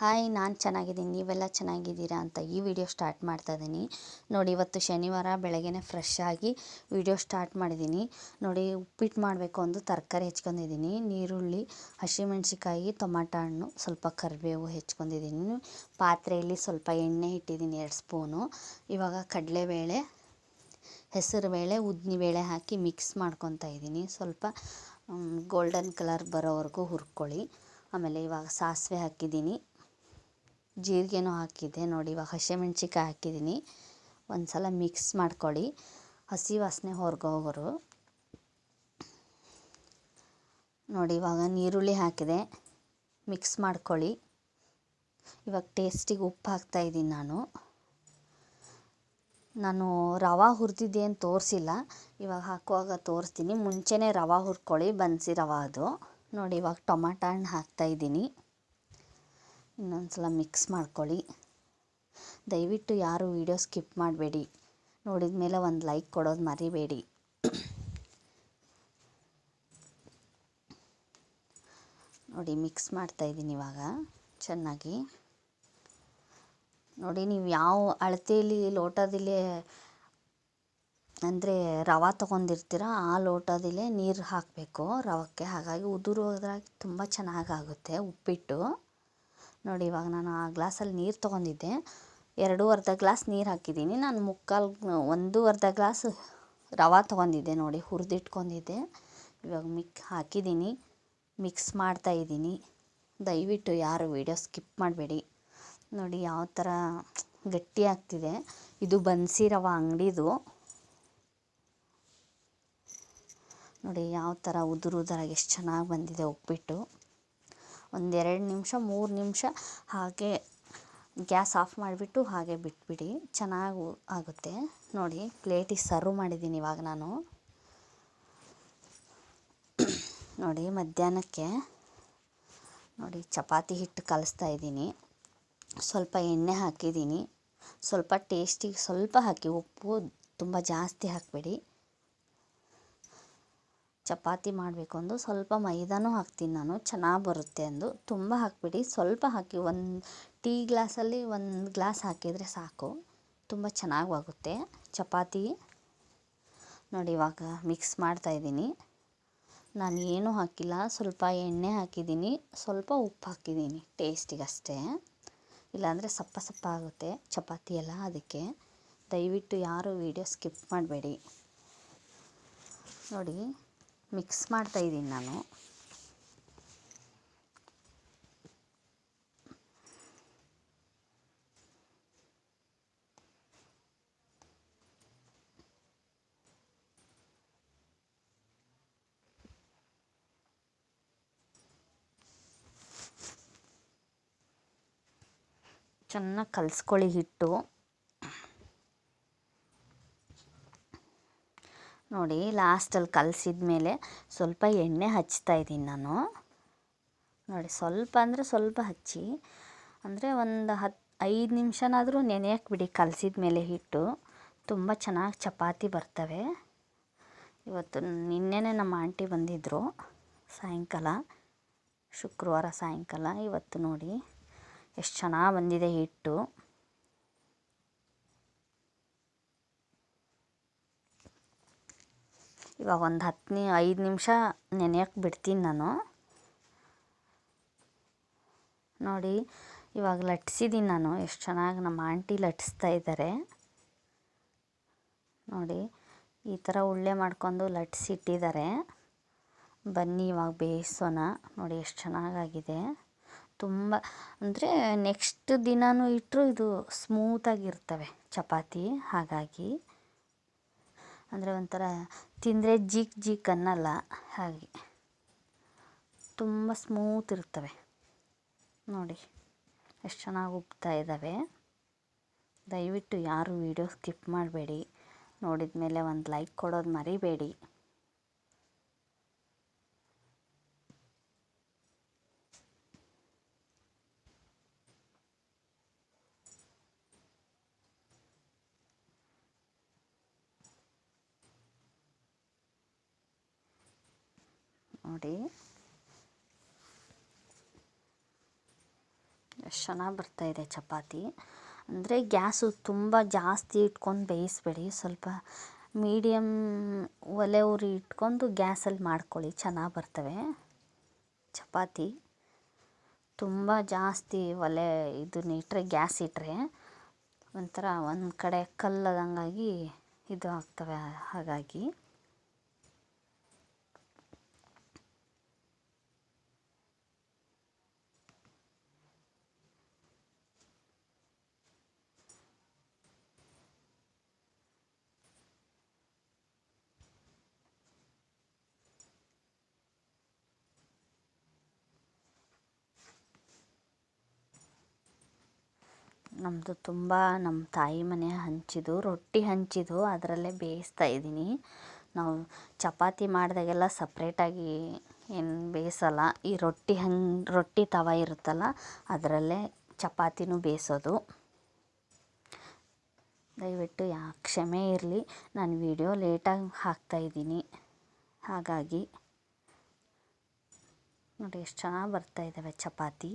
Hi, ನಾನು ಚೆನ್ನಾಗಿದ್ದೀನಿ. ನೀವೆಲ್ಲ ಚೆನ್ನಾಗಿದ್ದೀರಾ ಅಂತ ಈ ವಿಡಿಯೋ ಸ್ಟಾರ್ಟ್ ಮಾಡ್ತಾ ಇದ್ದೀನಿ. ನೋಡಿ, ಇವತ್ತು ಶನಿವಾರ, ಬೆಳಗ್ಗೆನೇ ಫ್ರೆಶ್ ಆಗಿ ವಿಡಿಯೋ ಸ್ಟಾರ್ಟ್ ಮಾಡಿದ್ದೀನಿ. ನೋಡಿ, ಉಪ್ಪಿಟ್ಟು ಮಾಡಬೇಕು ಅಂದು ತರಕಾರಿ ಹೆಚ್ಕೊಂಡಿದ್ದೀನಿ. ನೀರುಳ್ಳಿ ಹಸಿಮೆಣ್ಸಿಕಾಯಿ ಟೊಮಾಟೊ ಹಣ್ಣು, ಸ್ವಲ್ಪ ಕರಿಬೇವು ಹೆಚ್ಕೊಂಡಿದ್ದೀನಿ. ಪಾತ್ರೆಯಲ್ಲಿ ಸ್ವಲ್ಪ ಎಣ್ಣೆ ಇಟ್ಟಿದ್ದೀನಿ, ಎರಡು ಸ್ಪೂನು. ಇವಾಗ ಕಡಲೆಬೇಳೆ, ಹೆಸರುಬೇಳೆ ಬೇಳೆ ಹಾಕಿ ಮಿಕ್ಸ್ ಮಾಡ್ಕೊತಾ ಇದ್ದೀನಿ. ಸ್ವಲ್ಪ ಗೋಲ್ಡನ್ ಕಲರ್ ಬರೋವರೆಗೂ ಹುರ್ಕೊಳ್ಳಿ. ಆಮೇಲೆ ಇವಾಗ ಸಾಸಿವೆ ಹಾಕಿದ್ದೀನಿ. ಜೀರಿಗೆನೂ ಹಾಕಿದ್ದೆ ನೋಡಿ, ಇವಾಗ ಹಸಿಮೆಣ್ಸಿಕಾಯಿ ಹಾಕಿದ್ದೀನಿ. ಒಂದು ಸಲ ಮಿಕ್ಸ್ ಮಾಡ್ಕೊಳ್ಳಿ. ಹಸಿ ವಾಸನೆ ಹೊರಗೋಗೋರು ನೋಡಿ, ಇವಾಗ ನೀರುಳ್ಳಿ ಹಾಕಿದೆ. ಮಿಕ್ಸ್ ಮಾಡ್ಕೊಳ್ಳಿ. ಇವಾಗ ಟೇಸ್ಟಿಗೆ ಉಪ್ಪು ಹಾಕ್ತಾಯಿದ್ದೀನಿ ನಾನು. ನಾನು ರವೆ ಹುರಿದಿದ್ದೆ ಅಂತ ತೋರಿಸಿಲ್ಲ. ಇವಾಗ ಹಾಕುವಾಗ ತೋರಿಸ್ತೀನಿ. ಮುಂಚೆನೇ ರವೆ ಹುರ್ಕೊಳ್ಳಿ, ಬನ್ಸಿ ರವೆ ಅದು. ನೋಡಿ, ಇವಾಗ ಟೊಮಾಟೊ ಹಣ್ಣು ಹಾಕ್ತಾಯಿದ್ದೀನಿ ಇನ್ನೊಂದು ಸಲ ಮಿಕ್ಸ್ ಮಾಡ್ಕೊಳ್ಳಿ. ದಯವಿಟ್ಟು ಯಾರು ವೀಡಿಯೋ ಸ್ಕಿಪ್ ಮಾಡಬೇಡಿ. ನೋಡಿದ ಮೇಲೆ ಒಂದು ಲೈಕ್ ಕೊಡೋದು ಮರಿಬೇಡಿ. ನೋಡಿ ಮಿಕ್ಸ್ ಮಾಡ್ತಾಯಿದ್ದೀನಿ ಇವಾಗ, ಚೆನ್ನಾಗಿ. ನೋಡಿ, ನೀವು ಯಾವ ಅಳತೆಯಲ್ಲಿ, ಲೋಟದಲ್ಲಿ, ಅಂದರೆ ರವೆ ತೊಗೊಂಡಿರ್ತೀರ, ಆ ಲೋಟದಲ್ಲೇ ನೀರು ಹಾಕಬೇಕು, ರವಕ್ಕೆ. ಹಾಗಾಗಿ ಉದುರು ಹೋದ್ರಾಗ ತುಂಬ ಚೆನ್ನಾಗಾಗುತ್ತೆ ಉಪ್ಪಿಟ್ಟು. ನೋಡಿ, ಇವಾಗ ನಾನು ಆ ಗ್ಲಾಸಲ್ಲಿ ನೀರು ತೊಗೊಂಡಿದ್ದೆ. ಎರಡು ಅರ್ಧ ಗ್ಲಾಸ್ ನೀರು ಹಾಕಿದ್ದೀನಿ. ನಾನು ಮುಕ್ಕಾಲು, ಒಂದು ಅರ್ಧ ಗ್ಲಾಸ್ ರವೆ ತೊಗೊಂಡಿದ್ದೆ ನೋಡಿ, ಹುರಿದಿಟ್ಕೊಂಡಿದ್ದೆ. ಇವಾಗ ಮಿಕ್ ಹಾಕಿದ್ದೀನಿ, ಮಿಕ್ಸ್ ಮಾಡ್ತಾ ಇದ್ದೀನಿ. ದಯವಿಟ್ಟು ಯಾರು ವೀಡಿಯೋ ಸ್ಕಿಪ್ ಮಾಡಬೇಡಿ. ನೋಡಿ, ಯಾವ ಥರ ಗಟ್ಟಿ ಆಗ್ತಿದೆ. ಇದು ಬನ್ಸಿ ರವೆ ಅಂಗಡಿದು. ನೋಡಿ, ಯಾವ ಥರ ಉದುರು ಉದುರಾಗಿ ಎಷ್ಟು ಚೆನ್ನಾಗಿ ಬಂದಿದೆ ಉಪ್ಪಿಟ್ಟು. ಒಂದೆರಡು ನಿಮಿಷ, ಮೂರು ನಿಮಿಷ ಹಾಗೆ ಗ್ಯಾಸ್ ಆಫ್ ಮಾಡಿಬಿಟ್ಟು ಹಾಗೆ ಬಿಟ್ಬಿಡಿ. ಚೆನ್ನಾಗಿ ಆಗುತ್ತೆ. ನೋಡಿ ಪ್ಲೇಟಿಗೆ ಸರ್ವ್ ಮಾಡಿದ್ದೀನಿ ಇವಾಗ ನಾನು. ನೋಡಿ, ಮಧ್ಯಾಹ್ನಕ್ಕೆ ನೋಡಿ, ಚಪಾತಿ ಹಿಟ್ಟು ಕಲಿಸ್ತಾ ಇದ್ದೀನಿ. ಸ್ವಲ್ಪ ಎಣ್ಣೆ ಹಾಕಿದ್ದೀನಿ. ಸ್ವಲ್ಪ ಟೇಸ್ಟಿಗೆ ಸ್ವಲ್ಪ ಹಾಕಿ ಉಪ್ಪು ತುಂಬ ಜಾಸ್ತಿ ಹಾಕಬೇಡಿ. ಚಪಾತಿ ಮಾಡಬೇಕು ಅಂದು ಸ್ವಲ್ಪ ಮೈದಾನೂ ಹಾಕ್ತೀನಿ ನಾನು, ಚೆನ್ನಾಗಿ ಬರುತ್ತೆ ಅಂದು. ತುಂಬ ಹಾಕಿಬಿಡಿ, ಸ್ವಲ್ಪ ಹಾಕಿ ಒಂದು ಟೀ ಗ್ಲಾಸಲ್ಲಿ ಒಂದು ಗ್ಲಾಸ್ ಹಾಕಿದರೆ ಸಾಕು. ತುಂಬ ಚೆನ್ನಾಗಿ ಆಗುತ್ತೆ ಚಪಾತಿ. ನೋಡಿ ಇವಾಗ ಮಿಕ್ಸ್ ಮಾಡ್ತಾಯಿದ್ದೀನಿ ನಾನು ಏನೂ ಹಾಕಿಲ್ಲ, ಸ್ವಲ್ಪ ಎಣ್ಣೆ ಹಾಕಿದ್ದೀನಿ, ಸ್ವಲ್ಪ ಉಪ್ಪು ಹಾಕಿದ್ದೀನಿ, ಟೇಸ್ಟಿಗಷ್ಟೇ. ಇಲ್ಲಾಂದರೆ ಸಪ್ಪ ಸಪ್ಪ ಆಗುತ್ತೆ ಚಪಾತಿ ಎಲ್ಲ ಅದಕ್ಕೆ. ದಯವಿಟ್ಟು ಯಾರು ವೀಡಿಯೋ ಸ್ಕಿಪ್ ಮಾಡಬೇಡಿ. ನೋಡಿ ಮಿಕ್ಸ್ ಮಾಡ್ತಾಯಿದ್ದೀನಿ ನಾನು. ಚೆನ್ನಾಗಿ ಕಲಿಸ್ಕೊಳ್ಳಿ ಹಿಟ್ಟು. ನೋಡಿ ಲಾಸ್ಟಲ್ಲಿ ಕಲಸಿದ ಮೇಲೆ ಸ್ವಲ್ಪ ಎಣ್ಣೆ ಹಚ್ತಾ ಇದ್ದೀನಿ ನಾನು. ನೋಡಿ, ಸ್ವಲ್ಪ ಅಂದರೆ ಸ್ವಲ್ಪ ಹಚ್ಚಿ, ಅಂದರೆ ಒಂದು ಹತ್ತು ಐದು ನಿಮಿಷನಾದರೂ ನೆನೆಯಕ್ಕೆ ಬಿಡಿ ಕಲಸಿದ ಮೇಲೆ ಹಿಟ್ಟು. ತುಂಬ ಚೆನ್ನಾಗಿ ಚಪಾತಿ ಬರ್ತವೆ. ಇವತ್ತು ನಿನ್ನೆನೇ ನಮ್ಮ ಆಂಟಿ ಬಂದಿದ್ದರು ಸಾಯಂಕಾಲ, ಶುಕ್ರವಾರ ಸಾಯಂಕಾಲ. ಇವತ್ತು ನೋಡಿ, ಎಷ್ಟು ಚೆನ್ನಾಗಿ ಬಂದಿದೆ ಹಿಟ್ಟು. ಇವಾಗ ಒಂದು ಹತ್ತು ನಿ ಐದು ನಿಮಿಷ ನೆನೆಯಕ್ಕೆ ಬಿಡ್ತೀನಿ ನಾನು. ನೋಡಿ, ಇವಾಗ ಲಟ್ಸಿದ್ದೀನಿ ನಾನು. ಎಷ್ಟು ಚೆನ್ನಾಗಿ ನಮ್ಮ ಆಂಟಿ ಲಟ್ಸ್ತಾ ಇದ್ದಾರೆ ನೋಡಿ, ಈ ಥರ ಉಳ್ಳೆ ಮಾಡ್ಕೊಂಡು ಲಟ್ಸಿಟ್ಟಿದ್ದಾರೆ ಬನ್ನಿ ಇವಾಗ ಬೇಯಿಸೋಣ. ನೋಡಿ, ಎಷ್ಟು ಚೆನ್ನಾಗಾಗಿದೆ. ತುಂಬ, ಅಂದರೆ ನೆಕ್ಸ್ಟ್ ದಿನವೂ ಇಟ್ಟರು ಇದು ಸ್ಮೂತಾಗಿರ್ತವೆ ಚಪಾತಿ, ಹಾಗಾಗಿ. ಅಂದರೆ ಒಂಥರ ತಿಂದರೆ ಜೀಕ್ ಜೀಕ್ ಅನ್ನಲ್ಲ ಹಾಗೆ. ತುಂಬ ಸ್ಮೂತ್ ಇರ್ತವೆ. ನೋಡಿ, ಎಷ್ಟು ಚೆನ್ನಾಗಿ ಉಬ್ತಾ ಇದ್ದಾವೆ ದಯವಿಟ್ಟು ಯಾರು ವೀಡಿಯೋ ಸ್ಕಿಪ್ ಮಾಡಬೇಡಿ. ನೋಡಿದ ಮೇಲೆ ಒಂದು ಲೈಕ್ ಕೊಡೋದು ಮರಿಬೇಡಿ. ನೋಡಿ. ಎಷ್ಟು ಚೆನ್ನಾಗಿ ಬರ್ತಾಯಿದೆ ಚಪಾತಿ. ಅಂದರೆ ಗ್ಯಾಸು ತುಂಬ ಜಾಸ್ತಿ ಇಟ್ಕೊಂಡು ಬೇಯಿಸ್ಬೇಡಿ. ಸ್ವಲ್ಪ ಮೀಡಿಯಮ್ ಒಲೆ ಉರಿ ಇಟ್ಕೊಂಡು ಗ್ಯಾಸಲ್ಲಿ ಮಾಡ್ಕೊಳ್ಳಿ. ಚೆನ್ನಾಗಿ ಬರ್ತವೆ. ಚಪಾತಿ ತುಂಬ ಜಾಸ್ತಿ ಒಲೆ ಇದನ್ನ ಇಟ್ಟರೆ ಗ್ಯಾಸ್ ಇಟ್ಟರೆ ಒಂಥರ ಒಂದು ಕಡೆ ಕಲ್ಲದಂಗಾಗಿ ಇದು ಆಗ್ತವೆ ಹಾಗಾಗಿ. ನಮ್ಮದು ತುಂಬ ನಮ್ಮ ತಾಯಿ ಮನೆ ಹಂಚಿದ್ದು, ರೊಟ್ಟಿ ಹಂಚಿದ್ದು, ಅದರಲ್ಲೇ ಬೇಯಿಸ್ತಾ ಇದ್ದೀನಿ. ನಾವು ಚಪಾತಿ ಮಾಡಿದಾಗೆಲ್ಲ ಸಪ್ರೇಟಾಗಿ ಏನು ಬೇಯಿಸಲ್ಲ. ಈ ರೊಟ್ಟಿ ಹಂಗೆ, ರೊಟ್ಟಿ ತವ ಇರುತ್ತಲ್ಲ, ಅದರಲ್ಲೇ ಚಪಾತಿನೂ ಬೇಯಿಸೋದು. ದಯವಿಟ್ಟು ಯಾ, ಕ್ಷಮೆ ಇರಲಿ. ನಾನು ವಿಡಿಯೋ ಲೇಟಾಗಿ ಹಾಕ್ತಾಯಿದ್ದೀನಿ ಹಾಗಾಗಿ ನೋಡಿ, ಎಷ್ಟು ಚೆನ್ನಾಗಿ ಬರ್ತಾಯಿದ್ದಾವೆ ಚಪಾತಿ.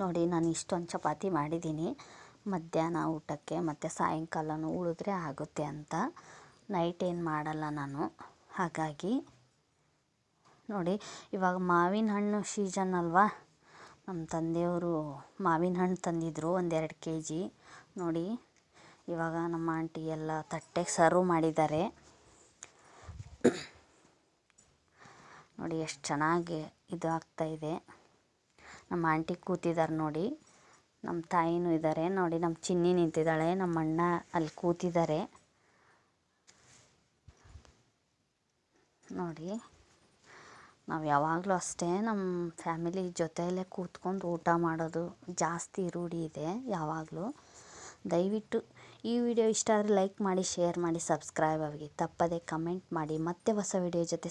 ನೋಡಿ ನಾನು ಇಷ್ಟೊಂದು ಚಪಾತಿ ಮಾಡಿದ್ದೀನಿ. ಮಧ್ಯಾಹ್ನ ಊಟಕ್ಕೆ ಮತ್ತು ಸಾಯಂಕಾಲನೂ ಉಳಿದ್ರೆ ಆಗುತ್ತೆ ಅಂತ. ನೈಟ್ ಏನು ಮಾಡಲ್ಲ ನಾನು. ಹಾಗಾಗಿ ನೋಡಿ, ಇವಾಗ ಮಾವಿನ ಹಣ್ಣು ಸೀಸನ್ ಅಲ್ವಾ? ನಮ್ಮ ತಂದೆಯವರು ಮಾವಿನ ಹಣ್ಣು ತಂದಿದ್ದರು ಒಂದೆರಡು ಕೆ ಜಿ ನೋಡಿ, ಇವಾಗ ನಮ್ಮ ಆಂಟಿ ಎಲ್ಲ ತಟ್ಟೆಗೆ ಸರ್ವ್ ಮಾಡಿದ್ದಾರೆ. ನೋಡಿ, ಎಷ್ಟು ಚೆನ್ನಾಗಿ ಇದು ಆಗ್ತಾಯಿದೆ ನಮ್ಮ ಆಂಟಿ ಕೂತಿದ್ದಾರೆ ನೋಡಿ. ನಮ್ಮ ತಾಯಿನೂ ಇದ್ದಾರೆ ನೋಡಿ, ನಮ್ಮ ಚಿನ್ನಿ ನಿಂತಿದ್ದಾಳೆ. ನಮ್ಮ ಅಣ್ಣ ಅಲ್ಲಿ ಕೂತಿದ್ದಾರೆ. ನೋಡಿ, ನಾವು ಯಾವಾಗಲೂ ಅಷ್ಟೇ ನಮ್ಮ ಫ್ಯಾಮಿಲಿ ಜೊತೆಯಲ್ಲೇ ಕೂತ್ಕೊಂಡು ಊಟ ಮಾಡೋದು ಜಾಸ್ತಿ ರೂಢಿ ಇದೆ ಯಾವಾಗಲೂ. ದಯವಿಟ್ಟು ಈ ವಿಡಿಯೋ ಇಷ್ಟ ಆದರೆ ಲೈಕ್ ಮಾಡಿ, ಶೇರ್ ಮಾಡಿ, ಸಬ್ಸ್ಕ್ರೈಬ್ ಆಗಿ. ತಪ್ಪದೆ ಕಮೆಂಟ್ ಮಾಡಿ. ಮತ್ತೆ ಹೊಸ ವಿಡಿಯೋ ಜೊತೆ